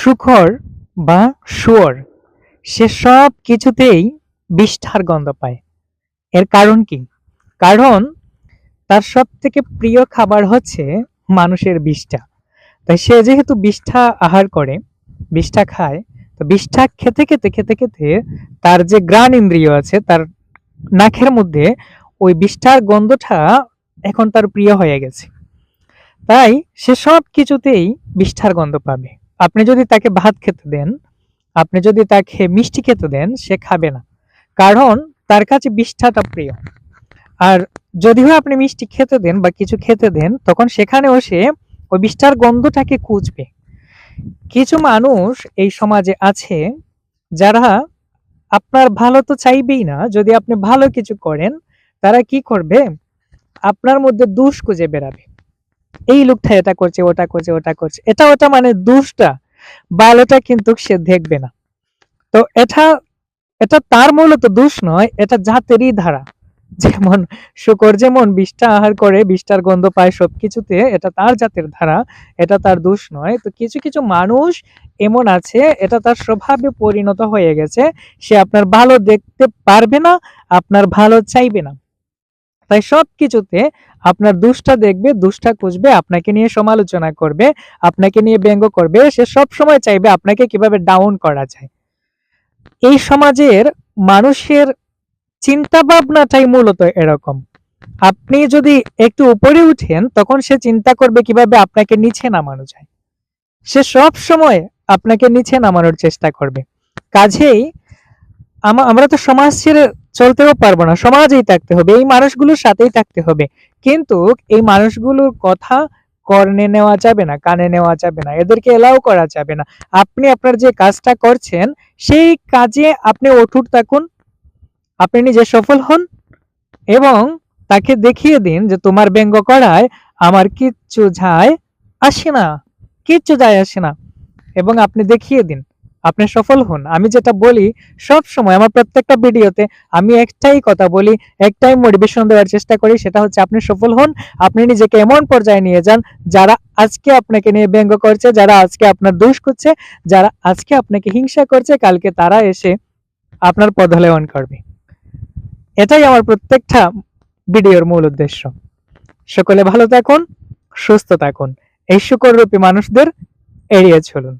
সুখর বা শুয়োর সে সব কিছুতেই বিষ্ঠার গন্ধ পায়। এর কারণ কি? কারণ তার সব থেকে প্রিয় খাবার হচ্ছে মানুষের বিষ্ঠা। তাই সে যেহেতু বিষ্ঠা আহার করে, বিষ্ঠা খায়, তো বিষ্ঠা খেতে খেতে খেতে খেতে তার যে গ্রাণ ইন্দ্রিয় আছে, তার নাকের মধ্যে ওই বিষ্ঠার গন্ধটা এখন তার প্রিয় হয়ে গেছে। তাই সে সব কিছুতেই বিষ্ঠার গন্ধ পাবে। আপনি যদি তাকে ভাত খেতে দেন, আপনি যদি তাকে মিষ্টি খেতে দেন, সে খাবে না। কারণ তার কাছে বিষ্ঠাটা প্রিয়। আর যদিও আপনি মিষ্টি খেতে দেন বা কিছু খেতে দেন, তখন সেখানেও সে ওই বিষ্ঠার গন্ধটাকে খুঁজবে। কিছু মানুষ এই সমাজে আছে যারা আপনার ভালো তো চাইবেই না, যদি আপনি ভালো কিছু করেন, তারা কি করবে? আপনার মধ্যে দোষ খুঁজে বেড়াবে। এই লোকটা এটা করছে, ওটা করছে ওটা করছে। এটা ওটা মানে দোষটা। ভালোটা কিন্তু সে দেখবে না। তো এটা এটা তার মূলত দোষ নয়, এটা জাতেরই ধারা। যেমন শুকর যেমন বিষ্ঠা আহার করে বিষ্ঠার গন্ধ পায় সবকিছুতে, এটা তার জাতের ধারা, এটা তার দোষ নয়। তো কিছু কিছু মানুষ এমন আছে, এটা তার স্বভাবে পরিণত হয়ে গেছে, সে আপনার ভালো দেখতে পারবে না, আপনার ভালো চাইবে না। তাই সব কিছুতে আপনার দুষ্টা দেখবে, দুষ্টা খুঁজবে, আপনাকে নিয়ে সমালোচনা করবে, আপনাকে নিয়ে ব্যঙ্গ করবে, সে সব সময় চাইবে আপনাকে কীভাবে ডাউন করা যায়। এই সমাজের মানুষের চিন্তা ভাবনাটাই মূলত এরকম। আপনি যদি একটু উপরে উঠেন, তখন সে চিন্তা করবে কীভাবে আপনাকে নিচে নামানো যায়। সে সব সময় আপনাকে নিচে নামানোর চেষ্টা করবে। কাজেই আমরা তো সমাজ ছেড়ে চলতেও পারব না, সমাজেই থাকতে হবে, এই মানুষগুলোর সাথেই থাকতে হবে। কিন্তু এই মানুষগুলোর কথা কর্ণে নেওয়া যাবে না, কানে নেওয়া যাবে না, এদেরকে এলাও করা যাবে না। আপনি আপনার যে কাজটা করছেন, সেই কাজে আপনি অটুট থাকুন, আপনি নিজে সফল হন এবং তাকে দেখিয়ে দিন যে তোমার ব্যঙ্গ করায় আমার কিচ্ছু যায় আসে না, কিচ্ছু যায় আসে না। এবং আপনি দেখিয়ে দিন। আপনি সফল হন। আমি যেটা বলি, সব সময় আমার প্রত্যেকটা ভিডিওতে আমি একটাই কথা বলি, একটাই মোটিভেশন দেওয়ার চেষ্টা করি, সেটা হচ্ছে আপনি সফল হন, আপনি নিজেকে এমন পর্যায়ে নিয়ে যান, যারা আজকে আপনাকে নিয়ে ব্যঙ্গ করছে, যারা আজকে আপনার দোষ করছে যারা আজকে আপনাকে হিংসা করছে, কালকে তারা এসে আপনার পদলেয়ন করবে। এটাই আমার প্রত্যেকটা ভিডিওর মূল উদ্দেশ্য। সকলে ভালো থাকুন, সুস্থ থাকুন। এই শুকররূপী মানুষদের এড়িয়ে চলুন।